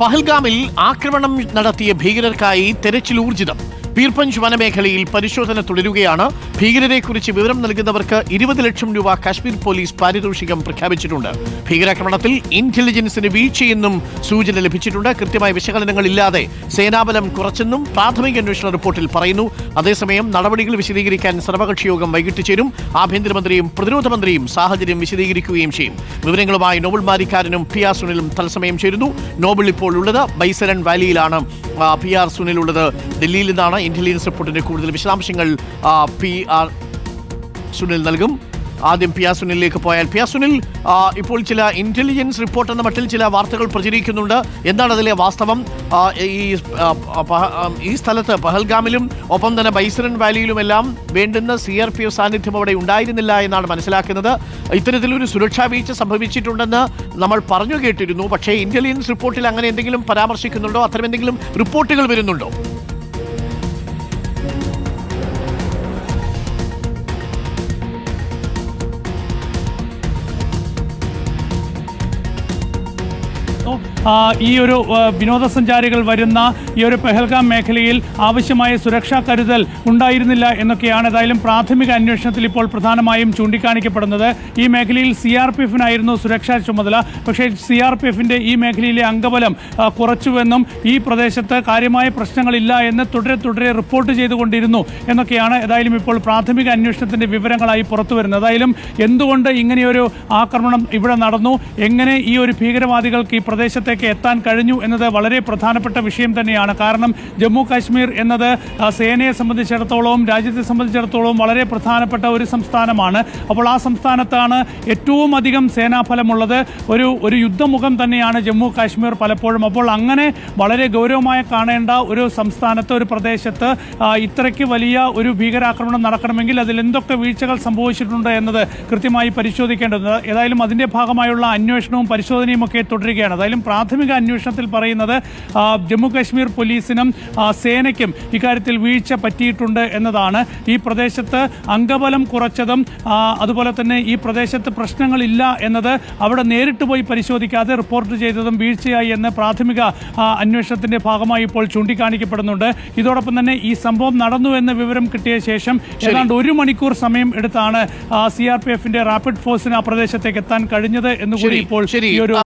പഹൽഗാമിൽ ആക്രമണം നടത്തിയ ഭീകരർക്കായി തെരച്ചിൽ ഊർജിതം. പീർപ്പഞ്ച് വനമേഖലയിൽ പരിശോധന തുടരുകയാണ്. ഭീകരരെ കുറിച്ച് വിവരം നൽകുന്നവർക്ക് ഇരുപത് ലക്ഷം രൂപ കാശ്മീർ പോലീസ് പാരിതോഷികം പ്രഖ്യാപിച്ചിട്ടുണ്ട്. ഭീകരാക്രമണത്തിൽ ഇന്റലിജൻസിന് വീഴ്ചയെന്നും സൂചന ലഭിച്ചിട്ടുണ്ട്. കൃത്യമായ വിശകലനങ്ങളില്ലാതെ സേനാബലം കുറച്ചെന്നും പ്രാഥമിക അന്വേഷണ റിപ്പോർട്ടിൽ പറയുന്നു. അതേസമയം നടപടികൾ വിശദീകരിക്കാൻ സർവകക്ഷി യോഗം വൈകിട്ട് ചേരും. ആഭ്യന്തരമന്ത്രിയും പ്രതിരോധ മന്ത്രിയും സാഹചര്യം വിശദീകരിക്കുകയും ചെയ്യും. വിവരങ്ങളുമായി നോബൽ മാരിക്കാരനും പി ആർ സുനിലും തത്സമയം ചേരുന്നു. നോബൽ ഇപ്പോൾ ഉള്ളത് ബൈസരൻ വാലിയിലാണ്. പി ആർ സുനിൽ ഉള്ളത് ഡൽഹിയിൽ നിന്നാണ്. ഇന്റലിജൻസ് റിപ്പോർട്ടിന്റെ കൂടുതൽ വിശദാംശങ്ങൾ പി ആർ സുനിൽ നൽകും. ആദ്യം പി ആർ സുനിലേക്ക് പോയാൽ പി ആർ സുനിൽ ഇപ്പോൾ ചില ഇന്റലിജൻസ് റിപ്പോർട്ട് എന്ന മട്ടിൽ ചില വാർത്തകൾ പ്രചരിക്കുന്നുണ്ട്. എന്താണ് അതിലെ വാസ്തവം? ഈ ഈ സ്ഥലത്ത് പഹൽഗാമിലും ഒപ്പം തന്നെ ബൈസറൻ വാലിയിലുമെല്ലാം വേണ്ടുന്ന സി ആർ പി എഫ് സാന്നിധ്യം അവിടെ ഉണ്ടായിരുന്നില്ല എന്നാണ് മനസ്സിലാക്കുന്നത്. ഇത്തരത്തിലൊരു സുരക്ഷാ വീഴ്ച സംഭവിച്ചിട്ടുണ്ടെന്ന് നമ്മൾ പറഞ്ഞു കേട്ടിരുന്നു. പക്ഷേ ഇന്റലിജൻസ് റിപ്പോർട്ടിൽ അങ്ങനെ എന്തെങ്കിലും പരാമർശിക്കുന്നുണ്ടോ? അത്തരം എന്തെങ്കിലും റിപ്പോർട്ടുകൾ വരുന്നുണ്ടോ? ആ, ഈ ഒരു വിനോദസഞ്ചാരികൾ വരുന്ന ഈ ഒരു പെഹൽഗാം മേഖലയിൽ ആവശ്യമായ സുരക്ഷാ കരുതൽ ഉണ്ടായിരുന്നില്ല എന്നൊക്കെയാണ് ഏതായാലും പ്രാഥമിക അന്വേഷണത്തിൽ ഇപ്പോൾ പ്രധാനമായും ചൂണ്ടിക്കാണിക്കപ്പെടുന്നത്. ഈ മേഖലയിൽ സി ആർ പി എഫിനായിരുന്നു സുരക്ഷാ ചുമതല. പക്ഷേ സി ആർ പി എഫിന്റെ ഈ മേഖലയിലെ അംഗബലം കുറച്ചുവെന്നും ഈ പ്രദേശത്ത് കാര്യമായ പ്രശ്നങ്ങളില്ല എന്ന് തുടരെ തുടരെ റിപ്പോർട്ട് ചെയ്തുകൊണ്ടിരുന്നു എന്നൊക്കെയാണ് ഏതായാലും ഇപ്പോൾ പ്രാഥമിക അന്വേഷണത്തിന്റെ വിവരങ്ങളായി പുറത്തു വരുന്നത്. ഏതായാലും എന്തുകൊണ്ട് ഇങ്ങനെയൊരു ആക്രമണം ഇവിടെ നടന്നു? എങ്ങനെ ഈ ഒരു ഭീകരവാദികൾക്ക് ഈ പ്രദേശത്തേക്ക് എത്താൻ കഴിഞ്ഞു എന്നത് വളരെ പ്രധാനപ്പെട്ട വിഷയം തന്നെയാണ്. കാരണം ജമ്മു കാശ്മീർ എന്നത് സേനയെ സംബന്ധിച്ചിടത്തോളം രാജ്യത്തെ സംബന്ധിച്ചിടത്തോളം വളരെ പ്രധാനപ്പെട്ട ഒരു സംസ്ഥാനമാണ്. അപ്പോൾ ആ സംസ്ഥാനത്താണ് ഏറ്റവും അധികം സേനാഫലമുള്ളത്. ഒരു ഒരു യുദ്ധമുഖം തന്നെയാണ് ജമ്മു കാശ്മീർ പലപ്പോഴും. അപ്പോൾ അങ്ങനെ വളരെ ഗൗരവമായി കാണേണ്ട ഒരു സംസ്ഥാനത്ത് ഒരു പ്രദേശത്ത് ഇത്രയ്ക്ക് വലിയ ഒരു ഭീകരാക്രമണം നടക്കണമെങ്കിൽ അതിൽ എന്തൊക്കെ വീഴ്ചകൾ സംഭവിച്ചിട്ടുണ്ട് എന്നത് കൃത്യമായി പരിശോധിക്കേണ്ടത് ഏതായാലും അതിന്റെ ഭാഗമായുള്ള അന്വേഷണവും പരിശോധനയും ഒക്കെ തുടരുകയാണ്. ഏതായാലും പ്രാഥമിക അന്വേഷണത്തിൽ പറയുന്നത് ജമ്മുകാശ്മീർ ജമ്മു കാശ്മീർ പോലീസിനും സേനയ്ക്കും ഇക്കാര്യത്തിൽ വീഴ്ച പറ്റിയിട്ടുണ്ട് എന്നതാണ്. ഈ പ്രദേശത്ത് അംഗബലം കുറച്ചതും അതുപോലെ തന്നെ ഈ പ്രദേശത്ത് പ്രശ്നങ്ങളില്ല എന്നത് അവിടെ നേരിട്ട് പോയി പരിശോധിക്കാതെ റിപ്പോർട്ട് ചെയ്തതും വീഴ്ചയായി എന്ന് പ്രാഥമിക അന്വേഷണത്തിന്റെ ഭാഗമായി ഇപ്പോൾ ചൂണ്ടിക്കാണിക്കപ്പെടുന്നുണ്ട്. ഇതോടൊപ്പം തന്നെ ഈ സംഭവം നടന്നു എന്ന വിവരം കിട്ടിയ ശേഷം ഏതാണ്ട് ഒരു മണിക്കൂർ സമയം എടുത്താണ് സി ആർ പി എഫിന്റെ റാപ്പിഡ് ഫോഴ്സിന് ആ പ്രദേശത്തേക്ക് എത്താൻ കഴിഞ്ഞത് എന്നുകൂടി ഇപ്പോൾ ഈ ഒരു